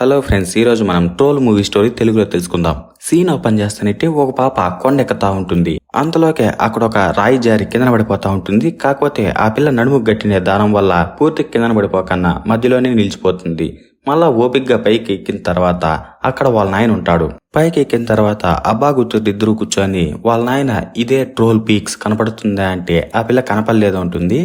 Hello friends ఈరోజు మనం troll movie story తెలుగులో తెలుసుకుందాం. సీన్ ఓపెన్ చేస్తానంటే ఒక పాప కొండ ఎక్కుతా ఉంటుంది. అంతలోకే అక్కడ ఒక రాయి జారి కింద పడిపోతా ఉంటుంది. కాకపోతే ఆ పిల్ల నడుము గట్టిన దారం వల్ల పూర్తి కింద పడిపోకన్నా మధ్యలోనే నిలిచిపోతుంది. మళ్ళా ఓపిగ్గా పైకి ఎక్కిన తర్వాత అక్కడ వాళ్ళ నాయన ఉంటాడు. పైకి ఎక్కిన తర్వాత అబ్బా కూతురు ఇద్దరు కూర్చొని వాళ్ళ నాయన ఇదే ట్రోల్ పీక్స్ కనపడుతుందా అంటే ఆ పిల్ల కనపడలేదు ఉంటుంది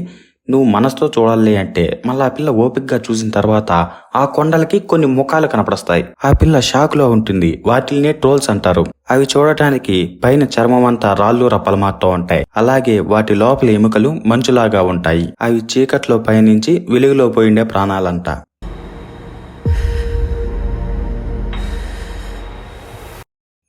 నువ్వు మనసుతో చూడాలి అంటే మళ్ళీ ఆ పిల్ల ఓపికగా చూసిన తర్వాత ఆ కొండలకి కొన్ని ముఖాలు కనపడస్తాయి. ఆ పిల్ల షాక్లో ఉంటుంది. వాటిల్నే ట్రోల్స్ అంటారు. అవి చూడటానికి పైన చర్మం అంతా రాళ్ళు రప్పల మాత్రం ఉంటాయి. అలాగే వాటి లోపల ఎముకలు మంచులాగా ఉంటాయి. అవి చీకట్లో పయనించి వెలుగులో పోయిండే ప్రాణాలంట.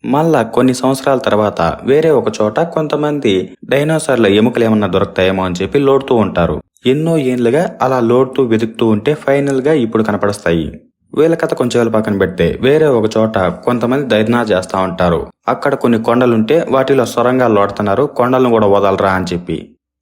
మళ్ళా కొన్ని సంవత్సరాల తర్వాత వేరే ఒక చోట కొంతమంది డైనోసార్ల ఎముకలు ఏమన్నా దొరుకుతాయేమో అని చెప్పి లోడుతూ ఉంటారు. ఎన్నో ఏళ్ళుగా అలా లోడుతూ వెతుకుతూ ఉంటే ఫైనల్గా ఇప్పుడు కనపడస్తాయి. వీళ్ళ కథ కొంచెం పక్కన పెడితే వేరే ఒక చోట కొంతమంది దైర్నా చేస్తా ఉంటారు. అక్కడ కొన్ని కొండలుంటే వాటిలో సొరంగా లోడుతున్నారు. కొండలను కూడా వదలరా అని చెప్పి.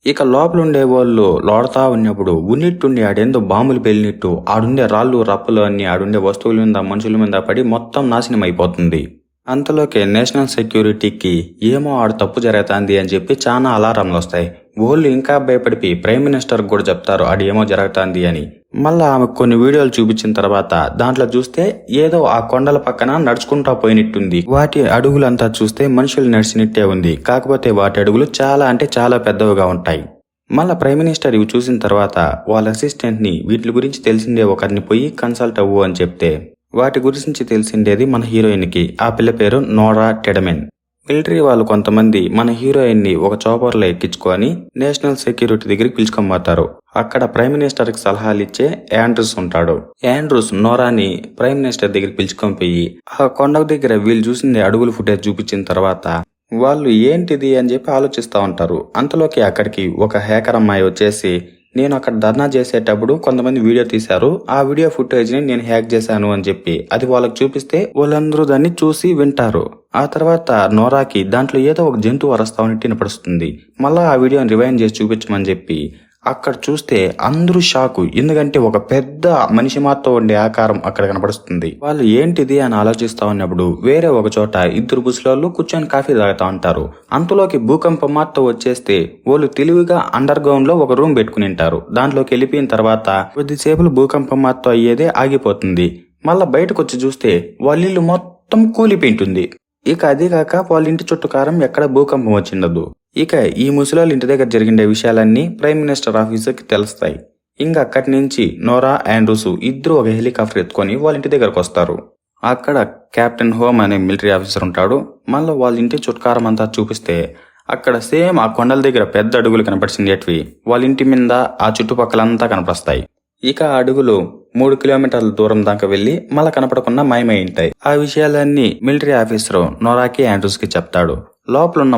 ఇక లోపల ఉండే వాళ్ళు లోడతా ఉన్నప్పుడు ఉన్నిట్టుండి ఆడేందో బాంబులు పెళ్ళినట్టు ఆడుండే రాళ్ళు రప్పలు అన్ని ఆడుండే వస్తువుల మీద మనుషుల మీద పడి మొత్తం నాశనం అయిపోతుంది అంతలోకే నేషనల్ సెక్యూరిటీకి ఏమో ఆడు తప్పు జరుగుతుంది అని చెప్పి చాలా అలారంలు వస్తాయి. వాళ్ళు ఇంకా భయపడిపి ప్రైమ్ మినిస్టర్ కూడా చెప్తారు ఆడు ఏమో జరుగుతుంది అని. మళ్ళా ఆమె కొన్ని వీడియోలు చూపించిన తర్వాత దాంట్లో చూస్తే ఏదో ఆ కొండల పక్కన నడుచుకుంటా పోయినట్టుంది. వాటి అడుగులంతా చూస్తే మనుషులు నడిచినట్టే ఉంది. కాకపోతే వాటి అడుగులు చాలా అంటే చాలా పెద్దవిగా ఉంటాయి. మళ్ళా ప్రైమ్ మినిస్టర్ ఇవి చూసిన తర్వాత వాళ్ళ అసిస్టెంట్ని వీటి గురించి తెలిసిందే ఒకరిని పోయి కన్సల్ట్ అవ్వు అని చెప్తే వాటి గురించి తెలిసిండేది మన హీరోయిన్కి ఆ పిల్ల పేరు నోరా టెడమెన్. మిలిటరీ వాళ్ళు కొంతమంది మన హీరోయిన్ని ఒక చాపర్లో ఎక్కించుకొని నేషనల్ సెక్యూరిటీ దగ్గరికి పిలుచుకొని అక్కడ ప్రైమ్ మినిస్టర్కి సలహాలు ఇచ్చే యాండ్రూస్ ఉంటాడు. యాండ్రూస్ నోరాని ప్రైమ్ మినిస్టర్ దగ్గరికి పిలుచుకొని పోయి ఆ కొండ దగ్గర వీళ్ళు చూసింది అడుగులు ఫుటేజ్ చూపించిన తర్వాత వాళ్ళు ఏంటిది అని చెప్పి ఆలోచిస్తూ ఉంటారు. అంతలోకి అక్కడికి ఒక హ్యాకర్ అమ్మాయి వచ్చేసి నేను అక్కడ ధర్నా చేసేటప్పుడు కొంతమంది వీడియో తీశారు. ఆ వీడియో ఫుటేజ్ని నేను హ్యాక్ చేశాను అని చెప్పి. అది వాళ్ళకి చూపిస్తే వాళ్ళందరూ దాన్ని చూసి వింటారు. ఆ తర్వాత నోరాకి దాంట్లో ఏదో ఒక జంతువు అరస్తా ఉన్నట్టు వినపడుస్తుంది మళ్ళీ ఆ వీడియోని రివైండ్ చేసి చూపించమని చెప్పి అక్కడ చూస్తే అందరూ షాకు. ఎందుకంటే ఒక పెద్ద మనిషి మాతో ఉండే ఆకారం అక్కడ కనపడుస్తుంది వాళ్ళు ఏంటిది అని ఆలోచిస్తా ఉన్నప్పుడు వేరే ఒక చోట ఇద్దరు ముసలోళ్ళు కూర్చొని కాఫీ తాగుతా ఉంటారు. అంతలోకి భూకంపం మాతో వచ్చేస్తే వాళ్ళు తెలివిగా అండర్ గ్రౌండ్లో ఒక రూమ్ పెట్టుకుని ఉంటారు. దాంట్లోకి వెళ్ళిపోయిన తర్వాత కొద్దిసేపులు భూకంపం మాతో అయ్యేదే ఆగిపోతుంది. మళ్ళా బయటకు వచ్చి చూస్తే వాళ్ళ ఇల్లు మొత్తం కూలిపోయింటుంది ఇక అదే కాక వాళ్ళ ఇంటి చుట్టూ కారం ఎక్కడ భూకంపం వచ్చిండదు. ఇక ఈ ముసలాళ్ళ ఇంటి దగ్గర జరిగిన విషయాలన్నీ ప్రైమ్ మినిస్టర్ ఆఫీసర్కి తెలుస్తాయి. ఇంకా అక్కడి నుంచి నోరా ఆండ్రూస్ ఇద్దరు ఒక హెలికాప్టర్ ఎత్తుకొని వాళ్ళ ఇంటి దగ్గరకు వస్తారు. అక్కడ కెప్టెన్ హోమ్ అనే మిలిటరీ ఆఫీసర్ ఉంటాడు. మళ్ళీ వాళ్ళ ఇంటి చుట్కారం అంతా చూపిస్తే అక్కడ సేమ్ ఆ కొండల దగ్గర పెద్ద అడుగులు కనపడిచిందేటివి వాళ్ళ ఇంటి మీద ఆ చుట్టుపక్కలంతా కనపడస్తాయి. ఇక ఆ అడుగులు మూడు కిలోమీటర్ల దూరం దాకా వెళ్ళి మళ్ళా కనపడకుండా మాయమై ఉంటాయి. ఆ విషయాలన్నీ మిలిటరీ ఆఫీసర్ నోరాకి ఆండ్రూస్కి చెప్తాడు. లోపల ఉన్న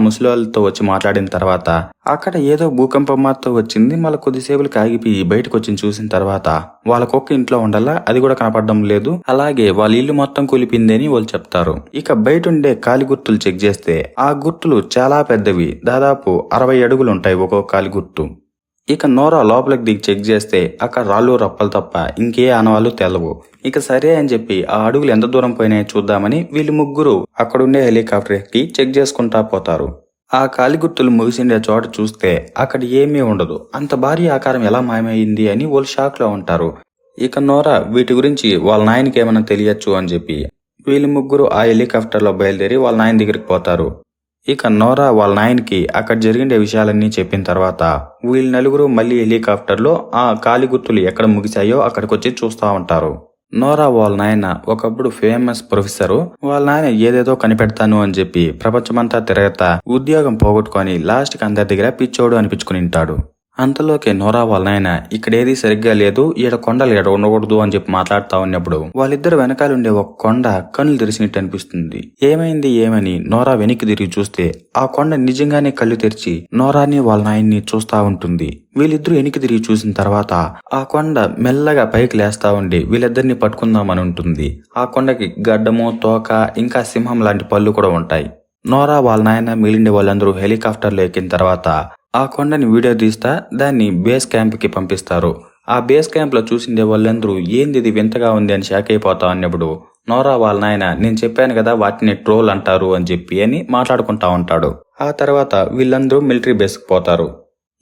వచ్చి మాట్లాడిన తర్వాత అక్కడ ఏదో భూకంపం మాత్రం వచ్చింది మళ్ళీ కొద్దిసేపులకి ఆగిపోయి బయటకు వచ్చి చూసిన తర్వాత వాళ్ళ కుక్క ఇంట్లో ఉండాలా అది కూడా కనపడడం లేదు అలాగే వాళ్ళ ఇల్లు మొత్తం కూలిపిందని వాళ్ళు చెప్తారు. ఇక బయట ఉండే కాలి గుర్తులు చెక్ చేస్తే ఆ గుర్తులు చాలా పెద్దవి దాదాపు అరవై అడుగులు ఉంటాయి ఒక్కొక్క కాలి గుర్తు. ఇక నోరా లోపలికి దిగి చెక్ చేస్తే అక్కడ రాళ్ళు రప్పలు తప్ప ఇంకే ఆనవాళ్ళు తెలవు ఇక సరే అని చెప్పి ఆ అడుగులు ఎంత దూరం పోయినాయో చూద్దామని వీళ్ళు ముగ్గురు అక్కడుండే హెలికాప్టర్ ఎక్కి చెక్ చేసుకుంటా పోతారు. ఆ కాలిగుర్తులు ముగిసిండే చోట చూస్తే అక్కడ ఏమీ ఉండదు. అంత భారీ ఆకారం ఎలా మాయమైంది అని వాళ్ళు షాక్లో ఉంటారు. ఇక నోరా వీటి గురించి వాళ్ళ నాయనకి ఏమైనా తెలియచ్చు అని చెప్పి వీళ్ళు ముగ్గురు ఆ హెలికాప్టర్లో బయలుదేరి వాళ్ళ నాయన దగ్గరికి పోతారు. ఇక నోరా వాళ్ళ నాయనకి అక్కడ జరిగిన విషయాలన్నీ చెప్పిన తర్వాత వీళ్ళు నలుగురు మళ్ళీ హెలికాప్టర్లో ఆ కాలి గుర్తులు ఎక్కడ ముగిశాయో అక్కడికి వచ్చి చూస్తూ ఉంటారు. నోరా వాళ్ళ నాయన ఒకప్పుడు ఫేమస్ ప్రొఫెసర్. వాళ్ళ నాయన ఏదేదో కనిపెడతాను అని చెప్పి ప్రపంచమంతా తిరగతా ఉద్యోగం పోగొట్టుకొని లాస్ట్కి అందరి దగ్గర పిచ్చోడు అనిపించుకుని ఉంటాడు. అంతలోకి నోరా వాళ్ళ నాయన ఇక్కడేది సరిగ్గా లేదు ఈడ కొండలు ఈడ ఉండకూడదు అని చెప్పి మాట్లాడుతా ఉన్నప్పుడు వాళ్ళిద్దరు వెనకాలండే ఒక కొండ కళ్ళు తెరిచినట్టు అనిపిస్తుంది. ఏమైంది ఏమని నోరా వెనక్కి తిరిగి చూస్తే ఆ కొండ నిజంగానే కళ్ళు తెరిచి నోరాని వాళ్ళ నాయన్ని చూస్తా ఉంటుంది. వీళ్ళిద్దరూ వెనక్కి తిరిగి చూసిన తర్వాత ఆ కొండ మెల్లగా పైకి లేస్తా ఉండి వీళ్ళిద్దరిని పట్టుకుందామని ఉంటుంది. ఆ కొండకి గడ్డము తోక ఇంకా సింహం లాంటి పళ్ళు కూడా ఉంటాయి. నోరా వాళ్ళ నాయన మిగిలిండే వాళ్ళందరూ హెలికాప్టర్లో ఎక్కిన తర్వాత ఆ కొండని వీడియో తీస్తా దాన్ని బేస్ క్యాంప్కి పంపిస్తారు. ఆ బేస్ క్యాంప్లో చూసిండే వాళ్ళందరూ ఏంది ఇది వింతగా ఉంది అని షాక్ అయిపోతా అన్నప్పుడు నోరా వాళ్ళ నాయన నేను చెప్పాను కదా వాటిని ట్రోల్ అంటారు అని చెప్పి అని మాట్లాడుకుంటా ఉంటాడు. ఆ తర్వాత వీళ్ళందరూ మిలిటరీ బేస్కి పోతారు.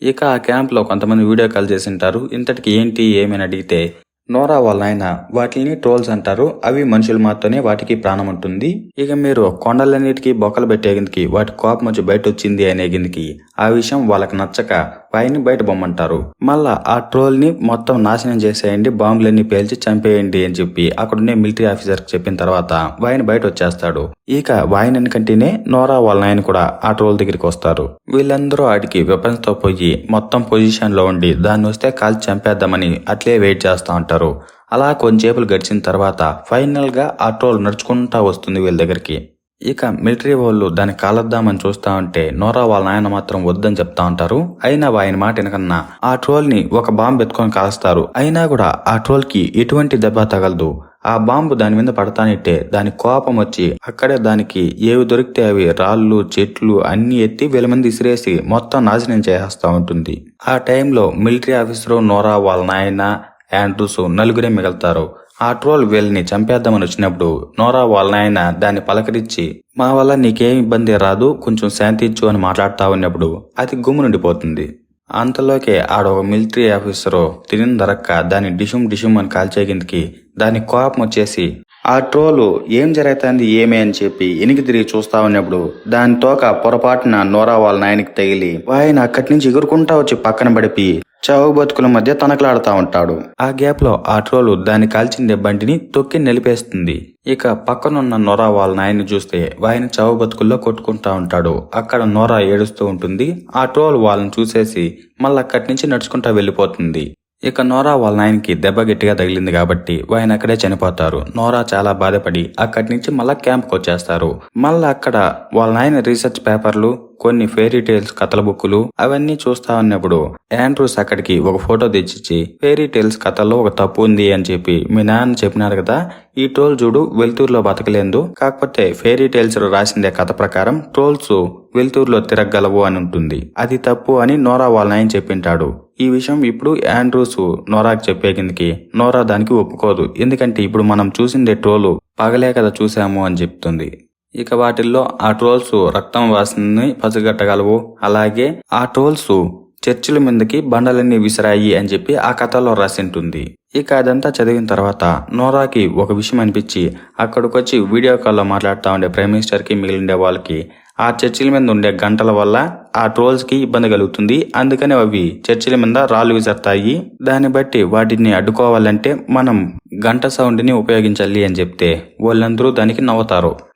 ఇక ఆ క్యాంప్లో కొంతమంది వీడియో కాల్ చేసి ఉంటారు ఇంతటికి ఏంటి? ఏమని అడిగితే నోరా వాళ్ళ ఆయన వాటిని ట్రోల్స్ అంటారు. అవి మనుషులు మాత్రమే వాటికి ప్రాణం ఉంటుంది ఇక మీరు కొండలన్నిటికీ బొక్కలు పెట్టేగిందికి వాటి కోపం వచ్చి బయట వచ్చింది అనేగిందికి ఆ విషయం వాళ్ళకి నచ్చక పైన బయట బొమ్మంటారు. మళ్ళా ఆ ట్రోల్ని మొత్తం నాశనం చేసేయండి బాంబులన్నీ పేల్చి చంపేయండి అని చెప్పి అక్కడున్నే మిలిటరీ ఆఫీసర్ చెప్పిన తర్వాత వాయిని బయట వచ్చేస్తాడు ఇక వాయిన్ కంటేనే నోరా వాళ్ళ నాయన కూడా ఆ ట్రోల్ దగ్గరికి వస్తారు. వీళ్ళందరూ ఆడికి వెపన్స్తో పోయి మొత్తం పొజిషన్లో ఉండి దాన్ని వస్తే కాల్చి చంపేద్దామని అట్లే వెయిట్ చేస్తా ఉంటారు. అలా కొంచెంసేపులు గడిచిన తర్వాత ఫైనల్గా ఆ ట్రోల్ నడుచుకుంటా వస్తుంది వీళ్ళ దగ్గరికి. ఇక మిలిటరీ వాళ్ళు దాన్ని కాలద్దామని చూస్తా ఉంటే నోరా వాళ్ళ నాయన మాత్రం వద్దని చెప్తా ఉంటారు. అయినా ఆయన మాట వెనకన్నా ఆ ట్రోల్ని ఒక బాంబు ఎత్తుకొని కాలుస్తారు. అయినా కూడా ఆ ట్రోల్కి ఎటువంటి దెబ్బ తగలదు. ఆ బాంబు దాని మీద పడతానిట్టే దాని కోపం వచ్చి అక్కడే దానికి ఏవి దొరికితే అవి రాళ్ళు చెట్లు అన్ని ఎత్తి వేల మంది ఇసిరేసి మొత్తం నాశనం చేసేస్తా ఉంటుంది. ఆ టైంలో మిలిటరీ ఆఫీసరు నోరా వాళ్ళ నాయన యాండ్రూస్ నలుగురే మిగులుతారు. ఆ ట్రోల్ వీళ్ళని చంపేద్దామని వచ్చినప్పుడు నోరా వాళ్ళ నాయన దాన్ని పలకరించి మా వల్ల నీకేం ఇబ్బంది రాదు కొంచెం శాంతి ఇచ్చు అని మాట్లాడుతా ఉన్నప్పుడు అది గుమ్మునుండిపోతుంది అంతలోకే ఆడ ఒక మిలిటరీ ఆఫీసరు తినిన దొరక్క దాన్ని డిషుమ్ డిషుమ్ అని కాల్చే కిందకి దాని కోపం వచ్చేసి ఆ ట్రోలు ఏం జరుగుతుంది ఏమే అని చెప్పి ఎనికి తిరిగి చూస్తా ఉన్నప్పుడు దాని తోక పొరపాటున నోరా వాళ్ళ నాయనకి తగిలి ఆయన అక్కడి నుంచి ఎగురుకుంటా వచ్చి పక్కన పడిపి చావు బతుకుల మధ్య తనకలాడుతూ ఉంటాడు. ఆ గ్యాప్లో ఆ ట్రోలు దాన్ని కాల్చిందే బండిని తొక్కి నిలిపేస్తుంది. ఇక పక్కనున్న నోరా వాళ్ళ నాయన్ని చూస్తే వాయిని చావు బతుకుల్లో కొట్టుకుంటా ఉంటాడు. అక్కడ నోరా ఏడుస్తూ ఉంటుంది. ఆ ట్రోల్ వాళ్ళని చూసేసి మళ్ళీ అక్కడి నుంచి నడుచుకుంటా వెళ్ళిపోతుంది. ఇక నోరా వాళ్ళ నాయనకి దెబ్బ గట్టిగా తగిలింది కాబట్టి ఆయన అక్కడే చనిపోతారు. నోరా చాలా బాధపడి అక్కడి నుంచి మళ్ళా క్యాంప్కి వచ్చేస్తారు. మళ్ళా అక్కడ వాళ్ళ నాయన రీసెర్చ్ పేపర్లు కొన్ని ఫెయిరీ టేల్స్ కథల బుక్కులు అవన్నీ చూస్తా ఉన్నప్పుడు ఆండ్రూస్ అక్కడికి ఒక ఫోటో తెచ్చిచ్చి ఫెయిరీ టేల్స్ కథల్లో ఒక తప్పు ఉంది అని చెప్పి మీ నాన్న చెప్పినారు కదా ఈ ట్రోల్ చూడు వెలుతూరులో బతకలేదు. కాకపోతే ఫెయిరీ టేల్స్ రాసిందే కథ ప్రకారం ట్రోల్స్ వెలుతూరులో తిరగలవు అని ఉంటుంది. అది తప్పు అని నోరా వాళ్ళ నాయన చెప్పింటాడు. ఈ విషయం ఇప్పుడు యాండ్రూస్ నోరాకి చెప్పేకిందికి నోరా దానికి ఒప్పుకోదు. ఎందుకంటే ఇప్పుడు మనం చూసిందే ట్రోలు పగలే కదా చూసాము అని చెప్తుంది. ఇక వాటిల్లో ఆ ట్రోల్స్ రక్తం వాసనని పసిగట్టగలవు. అలాగే ఆ ట్రోల్స్ చర్చిల మీదకి బండలన్నీ విసిరాయి అని చెప్పి ఆ కథలో రాసింటుంది. ఇక అదంతా చదివిన తర్వాత నోరాకి ఒక విషయం అనిపించి అక్కడికొచ్చి వీడియో కాల్లో మాట్లాడుతూ ఉండే ప్రైమ్ మినిస్టర్కి మిగిలిండే వాళ్ళకి ఆ చర్చిల మీద ఉండే గంటల వల్ల ఆ ట్రోల్స్కి ఇబ్బంది కలుగుతుంది. అందుకని అవి చర్చిల మీద రాళ్ళు విసరుతాయి. దాన్ని బట్టి వాటిని అడ్డుకోవాలంటే మనం గంట సౌండ్ని ఉపయోగించాలి అని చెప్తే వాళ్ళందరూ దానికి నవ్వుతారు.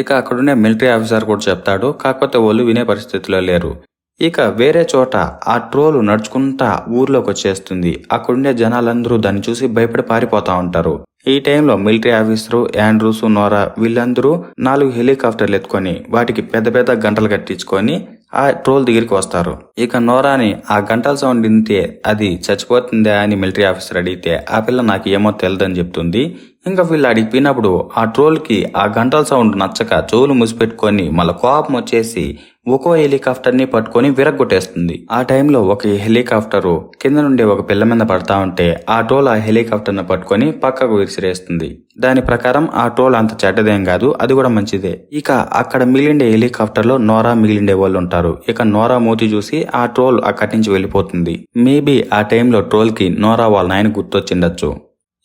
ఇక అక్కడుండే మిలిటరీ ఆఫీసర్ కూడా చెప్తాడు కాకపోతే వాళ్ళు వినే పరిస్థితిలో లేరు. ఇక వేరే చోట ఆ ట్రోలు నడుచుకుంటా ఊర్లోకి వచ్చేస్తుంది. అక్కడుండే జనాలందరూ దాన్ని చూసి భయపడి పారిపోతా ఉంటారు. ఈ టైంలో మిలిటరీ ఆఫీసరు యాండ్రూస్ నోరా వీళ్ళందరూ నాలుగు హెలికాప్టర్లు ఎత్తుకొని వాటికి పెద్ద పెద్ద గంటలు కట్టించుకొని ఆ ట్రోల్ దగ్గరికి వస్తారు. ఇక నోరాని ఆ గంటల సౌండ్ వింటే అది చచ్చిపోతుందా అని మిలిటరీ ఆఫీసర్ అడిగితే ఆ పిల్ల నాకు ఏమో తెలియదని చెప్తుంది. ఇంకా వీళ్ళు అడిగిపోయినప్పుడు ఆ ట్రోల్కి ఆ గంటల సౌండ్ నచ్చక చెవులు మూసిపెట్టుకొని మళ్ళీ కోపం వచ్చేసి ఒక్కో హెలికాప్టర్ని పట్టుకొని విరగ్గొట్టేస్తుంది. ఆ టైంలో ఒక హెలికాప్టర్ కింద నుండి ఒక పిల్ల మీద పడతా ఉంటే ఆ ట్రోల్ ఆ హెలికాప్టర్ను పట్టుకొని పక్కకు విసిరేస్తుంది దాని ప్రకారం ఆ ట్రోల్ అంత చెడ్డదేం కాదు అది కూడా మంచిదే. ఇక అక్కడ మిగిలిండే హెలికాప్టర్లో నోరా మిగిలిండే వాళ్ళు ఉంటారు. ఇక నోరా మూతి చూసి ఆ ట్రోల్ అక్కడి నుంచి వెళ్ళిపోతుంది. మేబీ ఆ టైంలో ట్రోల్కి నోరా వాళ్ళ నాయన గుర్తొచ్చిండొచ్చు.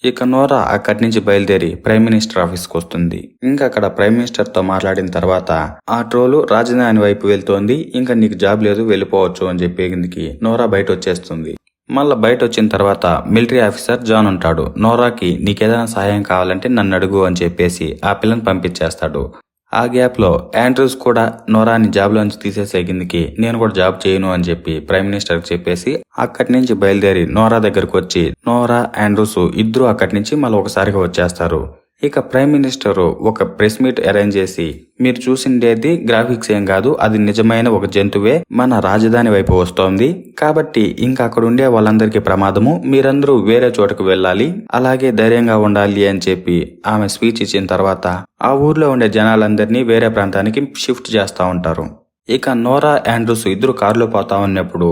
ఇక నోరా అక్కడి నుంచి బయలుదేరి ప్రైమ్ మినిస్టర్ ఆఫీస్కి వస్తుంది. ఇంకా అక్కడ ప్రైమ్ మినిస్టర్తో మాట్లాడిన తర్వాత ఆ ట్రోలు రాజధాని వైపు వెళ్తోంది ఇంకా నీకు జాబ్ లేదు వెళ్ళిపోవచ్చు అని చెప్పేందుకు నోరా బయట వచ్చేస్తుంది మళ్ళా బయట వచ్చిన తర్వాత మిలిటరీ ఆఫీసర్ జాన్ ఉంటాడు. నోరాకి నీకేదైనా సహాయం కావాలంటే నన్ను అడుగు అని చెప్పేసి ఆ పిల్లని పంపించేస్తాడు. ఆ గ్యాప్లో ఆండ్రూస్ యాండ్రూస్ కూడా నోరాని జాబ్లోంచి తీసేసే కిందికి నేను కూడా జాబ్ చేయను అని చెప్పి ప్రైమ్ మినిస్టర్ చెప్పేసి అక్కడి నుంచి బయలుదేరి నోరా దగ్గరకు వచ్చి నోరా యాండ్రూస్ ఇద్దరు అక్కడి నుంచి మళ్ళీ ఒకసారిగా వచ్చేస్తారు. ఇక ప్రైమ్ మినిస్టర్ ఒక ప్రెస్ మీట్ అరేంజ్ చేసి మీరు చూసిండేది గ్రాఫిక్స్ ఏం కాదు అది నిజమైన ఒక జంతువే మన రాజధాని వైపు వస్తోంది. కాబట్టి ఇంకా అక్కడ ఉండే వాళ్ళందరికీ ప్రమాదము మీరందరూ వేరే చోటకు వెళ్ళాలి అలాగే ధైర్యంగా ఉండాలి అని చెప్పి ఆమె స్పీచ్ ఇచ్చిన తర్వాత ఆ ఊర్లో ఉండే జనాలందరినీ వేరే ప్రాంతానికి షిఫ్ట్ చేస్తూ ఉంటారు. ఇక నోరా యాండ్రూస్ ఇద్దరు కారులో పోతా ఉన్నప్పుడు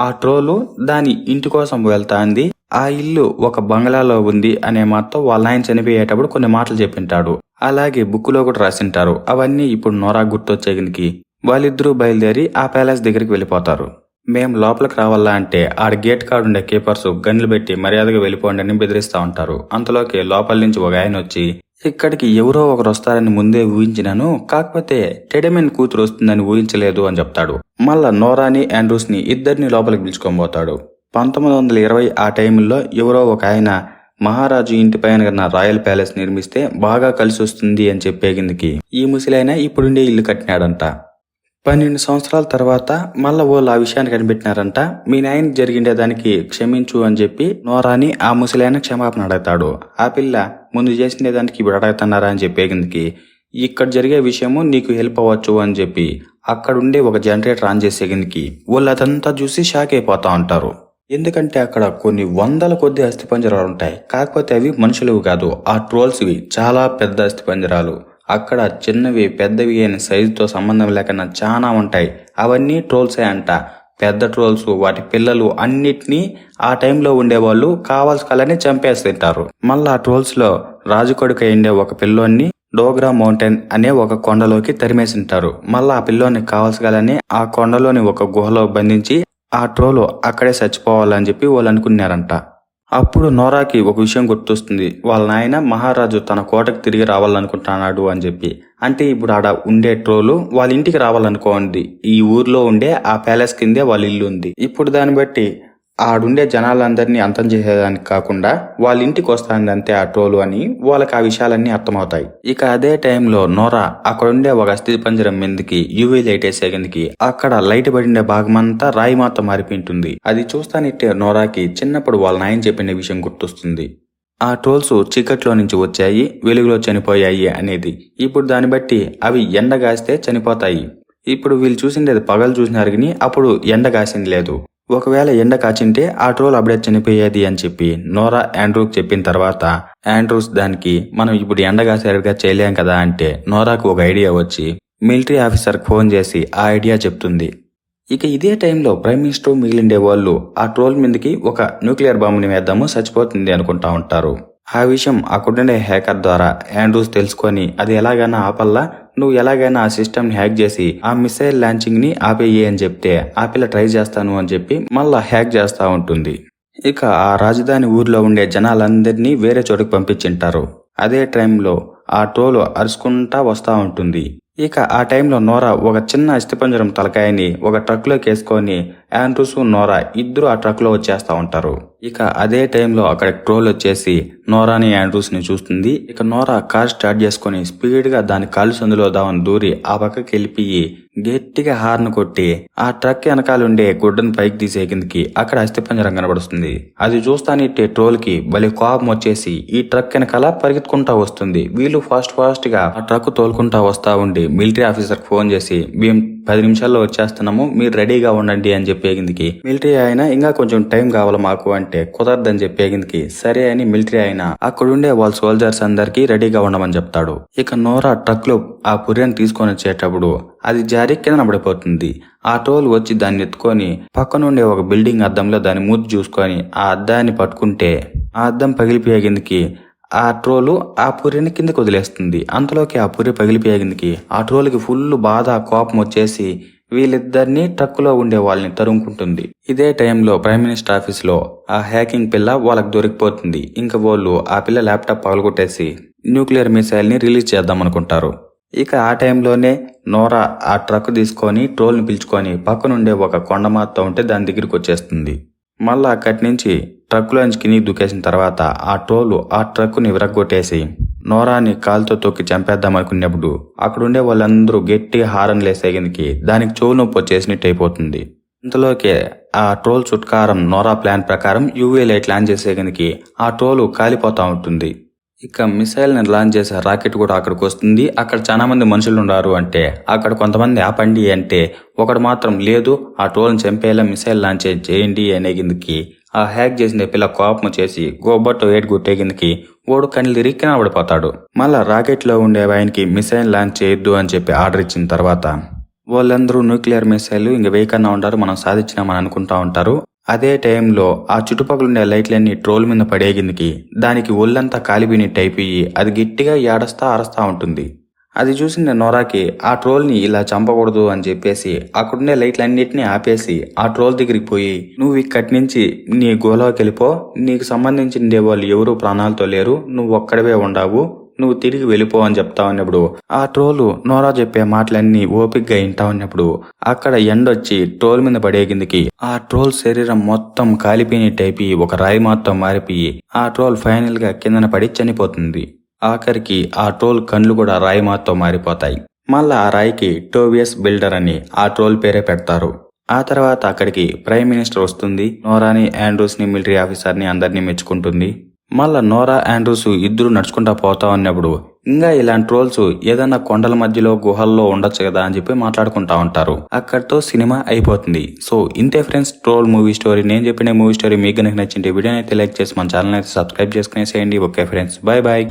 ఆ ట్రోలు దాని ఇంటి కోసం వెళ్తా అంది ఆ ఇల్లు ఒక బంగ్లాలో ఉంది అనే మాత్రం వాళ్ళ ఆయన చనిపోయేటప్పుడు కొన్ని మాటలు చెప్పింటాడు. అలాగే బుక్కులో కూడా రాసింటారు. అవన్నీ ఇప్పుడు నోరా గుర్తొచ్చేగినికి వాళ్ళిద్దరూ బయలుదేరి ఆ ప్యాలెస్ దగ్గరికి వెళ్ళిపోతారు. మేం లోపలికి రావాలా అంటే ఆడ గేట్ కాడ ఉండే కీపర్స్ గన్లు పెట్టి మర్యాదగా వెళ్ళిపోండి అని బెదిరిస్తా ఉంటారు. అంతలోకి లోపల నుంచి ఒక ఆయన వచ్చి ఇక్కడికి ఎవరో ఒకరు వస్తారని ముందే ఊహించినాను కాకపోతే టెడమెన్ కూతురు వస్తుందని ఊహించలేదు అని చెప్తాడు. మళ్ళా నోరాని ఆండ్రూస్ని ఇద్దరిని లోపలికి పిలుచుకొని పోతాడు. పంతొమ్మిది వందల ఇరవై ఆ టైంలో ఎవరో ఒక ఆయన మహారాజు ఇంటి పైన రాయల్ ప్యాలెస్ నిర్మిస్తే బాగా కలిసి వస్తుంది అని చెప్పేగిందికి. ఈ ముసలైన ఇప్పుడుండే ఇల్లు కట్టినాడంట. పన్నెండు సంవత్సరాల తర్వాత మళ్ళా వాళ్ళు ఆ విషయాన్ని కనిపెట్టినారంట. మీ నాయన జరిగిండే దానికి క్షమించు అని చెప్పి నోరాని ఆ ముసలైన క్షమాపణ అడుగుతాడు. ఆ పిల్ల ముందు చేసిండే దానికి ఇప్పుడు అడుగుతున్నారా అని చెప్పేగిందికి. ఇక్కడ జరిగే విషయము నీకు హెల్ప్ అవ్వచ్చు అని చెప్పి అక్కడుండే ఒక జనరేటర్ ఆన్ చేసేగిందికి. వాళ్ళు అదంతా చూసి షాక్ అయిపోతా ఉంటారు. ఎందుకంటే అక్కడ కొన్ని వందల కొద్ది అస్థిపంజరాలు ఉంటాయి. కాకపోతే అవి మనుషులవి కాదు. ఆ ట్రోల్స్వి చాలా పెద్ద అస్థిపంజరాలు. అక్కడ చిన్నవి పెద్దవి అయిన సైజుతో సంబంధం లేకుండా చాలా ఉంటాయి. అవన్నీ ట్రోల్సే అంట. పెద్ద ట్రోల్స్ వాటి పిల్లలు అన్నిటినీ ఆ టైంలో ఉండేవాళ్ళు కావాల్సి కలని చంపేస్తుంటారు మళ్ళీ ఆ ట్రోల్స్లో రాజు కొడుకు అయిండే ఒక పిల్లోన్ని డోగ్రా మౌంటైన్ అనే ఒక కొండలోకి తరిమేసింటారు మళ్ళీ ఆ పిల్లోని కావాల్సి ఆ కొండలోని ఒక గుహలో బంధించి ఆ ట్రోలు అక్కడే చచ్చిపోవాలని చెప్పి వాళ్ళు అనుకున్నారంట. అప్పుడు నోరాకి ఒక విషయం గుర్తొస్తుంది. వాళ్ళ నాయన మహారాజు తన కోటకు తిరిగి రావాలనుకుంటున్నాడు అని చెప్పి. అంటే ఇప్పుడు ఆడ ఉండే ట్రోలు వాళ్ళ ఇంటికి రావాలనుకోండి. ఈ ఊర్లో ఉండే ఆ ప్యాలెస్ కిందే వాళ్ళ ఇల్లు ఉంది. ఇప్పుడు దాన్ని బట్టి ఆడుండే జనాలందరినీ అంతం చేసేదానికి కాకుండా వాళ్ళ ఇంటికి వస్తాంది అంతే ఆ ట్రోలు అని వాళ్ళకి ఆ విషయాలన్నీ అర్థమవుతాయి. ఇక అదే టైంలో నోరా అక్కడుండే ఒక అస్థి పంజరం మీదకి యూవీ లైట్ వేసే కిందకి అక్కడ లైట్ పడిండే భాగమంతా రాయి మాత్రం మారిపోయింటుంది. అది చూస్తానిట్టే నోరాకి చిన్నప్పుడు వాళ్ళ నాయన చెప్పిన విషయం గుర్తొస్తుంది. ఆ ట్రోల్స్ చీకట్లో నుంచి వచ్చాయి వెలుగులో చనిపోయాయి అనేది. ఇప్పుడు దాన్ని బట్టి అవి ఎండ కాస్తే చనిపోతాయి. ఇప్పుడు వీళ్ళు చూసిండేది పగలు చూసినారు కానీ అప్పుడు ఎండ కాసింది లేదు. ఒకవేళ ఎండ కాచింటే ఆ ట్రోల్ అప్పుడే చనిపోయేది అని చెప్పి నోరా ఆండ్రూకి చెప్పిన తర్వాత ఆండ్రూస్ దానికి మనం ఇప్పుడు ఎండగా సరిగ్గా చేయలేం కదా అంటే నోరాకు ఒక ఐడియా వచ్చి మిలిటరీ ఆఫీసర్కి ఫోన్ చేసి ఆ ఐడియా చెప్తుంది. ఇక ఇదే టైంలో ప్రైమ్ మినిస్టర్ మిగిలిండే వాళ్ళు ఆ ట్రోల్ మీదకి ఒక న్యూక్లియర్ బాంబుని వేద్దాము చచ్చిపోతుంది అనుకుంటా ఉంటారు. ఆ విషయం అక్కడుండే హ్యాకర్ ద్వారా ఆండ్రూస్ తెలుసుకొని అది ఎలాగైనా ఆపల్లా? నువ్వు ఎలాగైనా ఆ సిస్టమ్ హ్యాక్ చేసి ఆ మిసైల్ లాంచింగ్ని ఆపేయి అని చెప్తే ఆ పిల్ల ట్రై చేస్తాను అని చెప్పి మళ్ళా హ్యాక్ చేస్తా ఉంటుంది. ఇక ఆ రాజధాని ఊర్లో ఉండే జనాలందరినీ వేరే చోటుకు పంపించింటారు. అదే టైంలో ఆ టోలు అరుచుకుంటా వస్తా ఉంటుంది. ఇక ఆ టైంలో నోరా ఒక చిన్న అస్థిపంజరం తలకాయని ఒక ట్రక్లోకి వేసుకొని ఆండ్రూస్ నోరా ఇద్దరు ఆ ట్రక్లో వచ్చేస్తూ వచ్చేస్తా ఉంటారు. ఇక అదే టైంలో అక్కడ ట్రోల్ వచ్చేసి నోరాని ఆండ్రూస్ని చూస్తుంది. ఇక నోరా కార్ స్టార్ట్ చేసుకొని స్పీడ్గా దాని కాలు సందులో దావని దూరి ఆ పక్కకి వెళ్ళిపోయి గట్టిగా హార్న్ కొట్టి ఆ ట్రక్ వెనకాల ఉండే గుడ్డను పైకి తీసే కిందకి అక్కడ అస్థిపంజరం కనబడుస్తుంది అది చూస్తానిట్టే ట్రోల్కి భలే కోపం వచ్చేసి ఈ ట్రక్ వెనకాల పరిగెత్తుకుంటా వస్తుంది. వీళ్ళు ఫాస్ట్ ఫాస్ట్గా ఆ ట్రక్ తోలుకుంటా వస్తా ఉండి మిలిటరీ ఆఫీసర్ ఫోన్ చేసి మేము పది నిమిషాల్లో వచ్చేస్తున్నాము. మీరు రెడీగా ఉండండి అని చెప్పేగిందికి. మిలిటరీ ఆయన ఇంకా కొంచెం టైం కావాలి మాకు అంటే కుదరదని చెప్పేగిందికి. సరే అని మిలిటరీ ఆయన అక్కడుండే వాళ్ళ సోల్జర్స్ అందరికి రెడీగా ఉండమని చెప్తాడు. ఇక నోరా ట్రక్లో ఆ పుర్రెని తీసుకొని వచ్చేటప్పుడు అది జారి కింద పడిపోతుంది. ఆ టోల్ వచ్చి దాన్ని ఎత్తుకొని పక్కనుండే ఒక బిల్డింగ్ అద్దంలో దాని మూతి చూసుకొని ఆ అద్దాన్ని పట్టుకుంటే ఆ అద్దం పగిలిపోయేగిందికి. ఆ ట్రోలు ఆ పూరిని కిందకి వదిలేస్తుంది. అంతలోకి ఆ పుర్రె పగిలిపోయేగిందికి ఆ ట్రోల్కి ఫుల్ బాధ కోపం వచ్చేసి వీళ్ళిద్దరిని ట్రక్కులో ఉండే వాళ్ళని తరుముకుంటుంది. ఇదే టైంలో ప్రైమ్ మినిస్టర్ ఆఫీస్లో ఆ హ్యాకింగ్ పిల్ల వాళ్ళకి దొరికిపోతుంది. ఇంకా వాళ్ళు ఆ పిల్ల ల్యాప్టాప్ పగలగొట్టేసి న్యూక్లియర్ మిసైల్ని రిలీజ్ చేద్దాం అనుకుంటారు ఇక ఆ టైంలోనే నోరా ఆ ట్రక్ తీసుకొని ట్రోల్ని పిలుచుకొని పక్కనుండే ఒక కొండ ఉంటే దాని దగ్గరికి వచ్చేస్తుంది. మళ్ళా అక్కడి నుంచి ట్రక్కులోంచి కిందికి దూకేసిన తర్వాత ఆ ట్రోలు ఆ ట్రక్కుని విరగ్గొట్టేసి నోరాని కాలుతో తొక్కి చంపేద్దాం అనుకున్నప్పుడు అక్కడుండే వాళ్ళందరూ గట్టి హారన్ లేసేగిందికి దానికి చెవు నొప్పి వచ్చేసినట్టు అయిపోతుంది. ఇంతలోకే ఆ ట్రోల్ చుట్కారం నోరా ప్లాన్ ప్రకారం యూవీ లైట్ లాంచ్ చేసేగనికి ఆ ట్రోలు కాలిపోతా ఉంటుంది. ఇక మిసైల్ని లాంచ్ చేసే రాకెట్ కూడా అక్కడికి వస్తుంది. అక్కడ చాలా మంది మనుషులు ఉన్నారు అంటే అక్కడ కొంతమంది ఆపండి అంటే ఒకడు మాత్రం లేదు ఆ ట్రోల్ని చంపేలా మిసైల్ లాంచ్ చేయండి అనేగిందికి ఆ హ్యాక్ చేసిన పిల్ల కోపం చేసి గోబట్టు ఏటు గుట్టేగిందికి ఓడు కళ్ళు తిరిగి పడిపోతాడు. మళ్ళా రాకెట్లో ఉండే ఆయనకి మిసైల్ లాంచ్ చేయొద్దు అని చెప్పి ఆర్డర్ ఇచ్చిన తర్వాత వాళ్ళందరూ న్యూక్లియర్ మిసైల్ ఇంక వేయకుండా ఉంటారు మనం సాధించినామని అనుకుంటా ఉంటారు. అదే టైంలో ఆ చుట్టుపక్కల ఉండే లైట్లన్నీ ట్రోల్ మీద పడేగిందికి. దానికి ఒళ్ళంతా కాలిపోయినాయి టైప్ అయ్యి అది గట్టిగా ఏడస్తా అరస్తా ఉంటుంది. అది చూసిన నోరాకి ఆ ట్రోల్ని ఇలా చంపకూడదు అని చెప్పేసి అక్కడుండే లైట్లన్నిటిని ఆపేసి ఆ ట్రోల్ దగ్గరికి పోయి నువ్వు ఇక్కడి నుంచి నీ గోలోకి వెళ్ళిపో. నీకు సంబంధించిన వాళ్ళు ఎవరు ప్రాణాలతో లేరు. నువ్వు ఒక్కడవే ఉండావు. నువ్వు తిరిగి వెళ్ళిపో అని చెప్తా ఉన్నప్పుడు ఆ ట్రోలు నోరా చెప్పే మాటలన్నీ ఓపిగ్గా వింటా ఉన్నప్పుడు అక్కడ ఎండొచ్చి ట్రోల్ మీద పడేగిందికి. ఆ ట్రోల్ శరీరం మొత్తం కాలిపోయినట్టు అయిపోయి ఒక రాయి మొత్తం మారిపోయి ఆ ట్రోల్ ఫైనల్గా కిందన పడి చనిపోతుంది. ఆఖరికి ఆ ట్రోల్ కండ్లు కూడా రాయి మాతో మారిపోతాయి. మళ్ళా ఆ రాయికి టోవియస్ బిల్డర్ అని ఆ ట్రోల్ పేరే పెడతారు. ఆ తర్వాత అక్కడికి ప్రైమ్ మినిస్టర్ వస్తుంది. నోరాని ఆండ్రూస్ని మిలిటరీ ఆఫీసర్ని అందరినీ మెచ్చుకుంటుంది. మళ్ళా నోరా ఆండ్రూస్ ఇద్దరు నడుచుకుంటా పోతా ఉన్నప్పుడు ఇంకా ఇలాంటి ట్రోల్స్ ఏదైనా కొండల మధ్యలో గుహల్లో ఉండొచ్చు కదా అని చెప్పి మాట్లాడుకుంటా ఉంటారు. అక్కడితో సినిమా అయిపోతుంది. సో ఇంతే ఫ్రెండ్స్ ట్రోల్ మూవీ స్టోరీ. నేను చెప్పిన మూవీ స్టోరీ మీకు కనుక నచ్చింటే వీడియో అయితే లైక్ చేసి మన ఛానల్ అయితే subscribe చేసుకునేసేయండి. Okay friends bye bye.